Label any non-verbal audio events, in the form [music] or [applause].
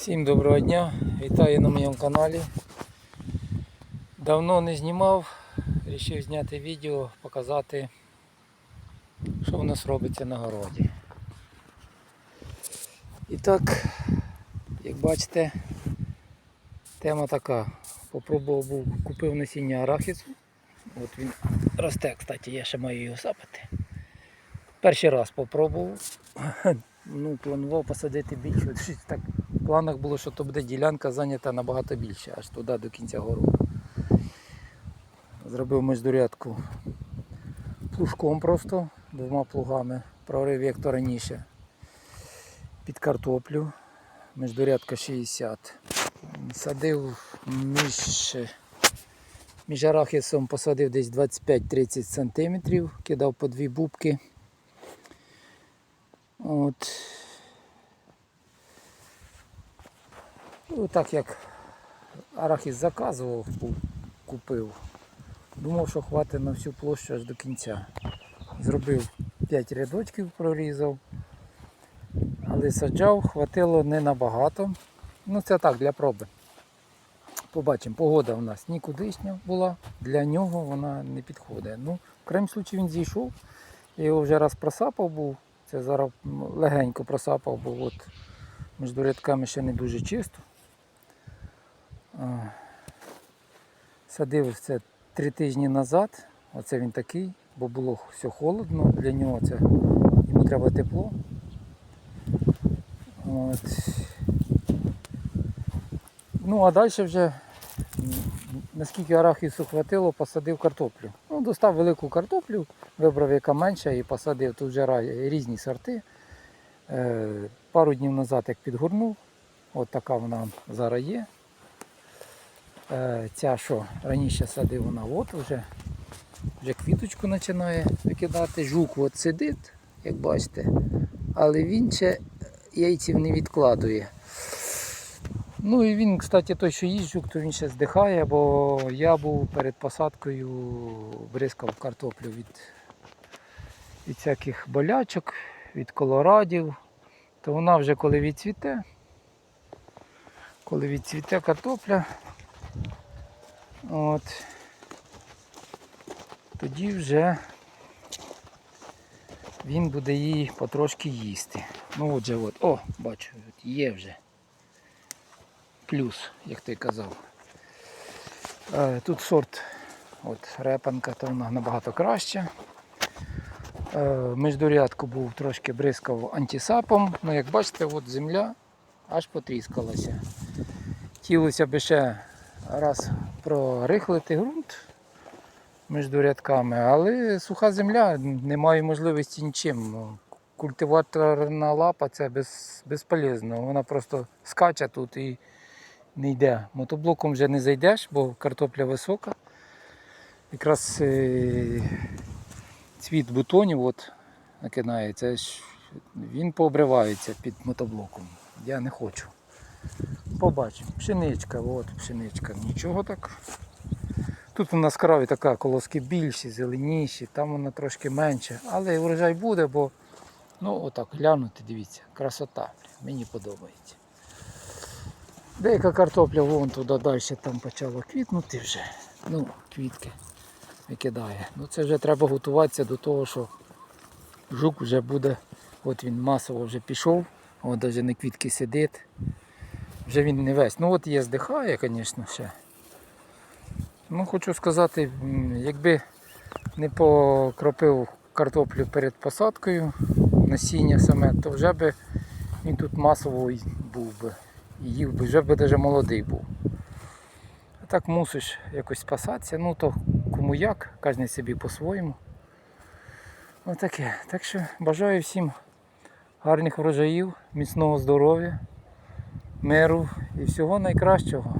Всім доброго дня, вітаю на моєму каналі. Давно не знімав, вирішив зняти відео, показати, що у нас робиться на городі. І так, як бачите, тема така. Попробував був, купив насіння арахісу. От він росте, кстати, я ще маю його сапати. Перший раз попробував. [laughs] Ну, планував посадити більше. Щось так в планах було, що то буде ділянка зайнята набагато більше, аж туди до кінця городу. Зробив междурядку плужком просто, двома плугами, прорив як то раніше. Під картоплю. Междурядка 60. Садив між, між арахісом посадив десь 25-30 см, кидав по дві бубки. От. Ну, так як арахіс заказував, купив. Думав, що хватить на всю площу аж до кінця. Зробив 5 рядочків, прорізав. Але саджав, хватило не набагато. Ну це так, для проби. Побачимо, погода у нас нікудишня була, для нього вона не підходить. Ну, в крайньому случаї він зійшов. Я його вже раз просапав був. Це зараз легенько просапав, бо от між рядками ще не дуже чисто. Садив це три тижні назад. Оце він такий, бо було все холодно. Для нього це йому треба тепло. От. Ну а далі вже наскільки арахісу хватило, посадив картоплю. Ну, достав велику картоплю, вибрав яка менша і посадив. Тут вже різні сорти. Е, пару днів назад як підгорнув, от така вона зараз є. Е, ця, що раніше садив, вона от вже, вже квіточку починає викидати. Жук от сидить, як бачите, але він ще яйців не відкладує. Ну і він, кстати, той, що їсть жук, то він ще здихає, бо я був перед посадкою, бризкав картоплю від, від всяких болячок, від колорадів. То вона вже коли відцвіте, коли відцвіте картопля, от, тоді вже він буде її потрошки їсти. Ну отже, от, о, бачу, є вже плюс, як ти казав. Е, Тут сорт от, репанка, то вона набагато краща. Е, Междурядку був трошки бризкав антисапом. Ну, як бачите, от земля аж потріскалася. Хотілося б ще раз прорихлити ґрунт між рядками, але суха земля, немає можливості нічим. Культиваторна лапа це без, безполезно. Вона просто скаче тут і не йде. Мотоблоком вже не зайдеш, бо картопля висока. Якраз е, цвіт бутонів от, накидається, він пообривається під мотоблоком. Я не хочу. Побачимо. Пшеничка, от пшеничка. Нічого так. Тут у нас краві така колоски більші, зеленіші, там вона трошки менше. Але урожай буде, бо ну отак глянути, дивіться, красота. Мені подобається. Деяка картопля вон туди далі там почала квітнути вже. Ну, квітки викидає. Ну це вже треба готуватися до того, що жук вже буде, от він масово вже пішов, от навіть на квітки сидить. Вже він не весь. Ну от є здихає, звісно, ще. Ну хочу сказати, якби не покропив картоплю перед посадкою, насіння саме, то вже би він тут масово був би. І їв би, вже би навіть молодий був. А так мусиш якось спасатися, ну то кому як, кожен собі по-своєму. Отаке. Так що бажаю всім гарних врожаїв, міцного здоров'я, миру і всього найкращого.